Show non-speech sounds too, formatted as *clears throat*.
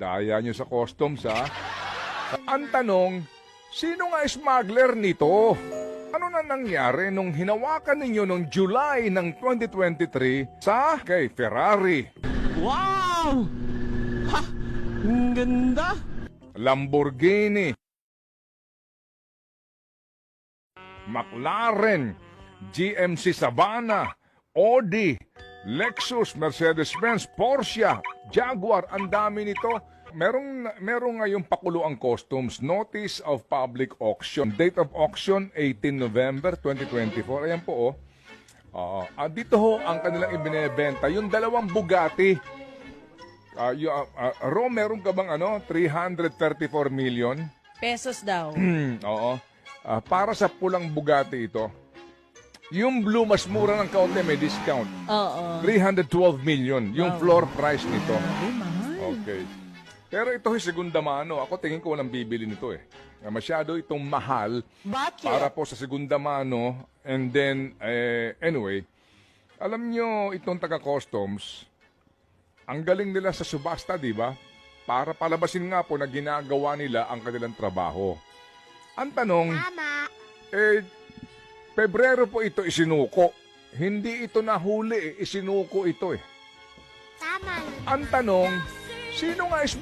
Daya nyo sa customs, ha? Ang tanong, sino nga smuggler nito? Ano na nangyari nung hinawakan ninyo noong July ng 2023 sa kay Ferrari, Wow! Ha! Ang ganda! Lamborghini, McLaren, GMC Savannah, Audi, Lexus, Mercedes-Benz, Porsche, Jaguar, ang dami nito. Merong, merong ngayong pakuluang customs, Notice of Public Auction. Date of auction, 18 November 2024. Ayan po, oh. Ah, ah, dito ho ang kanilang ibinebenta. Yung dalawang Bugatti, ah, yung, ah, ah, Ro, meron ka bang ano, 334 million? Pesos daw. *clears throat* Oo. Ah, para sa pulang Bugatti ito, yung blue mas mura ng kaunti, may discount. Oo. 312 million, yung floor price nito. Ay, mahal. Okay. Pero ito yung segunda mano. Ako tingin ko walang bibili nito eh. Ah, Masyado itong mahal Bakit? para po sa segunda mano. And then, eh, anyway, alam nyo itong taga-customs, ang galing nila sa subasta, di ba? Para palabasin nga po na ginagawa nila ang kanilang trabaho. Ang tanong, eh, Pebrero po ito isinuko. Hindi ito nahuli eh, isinuko ito eh. Tama. Ang tanong, sino nga is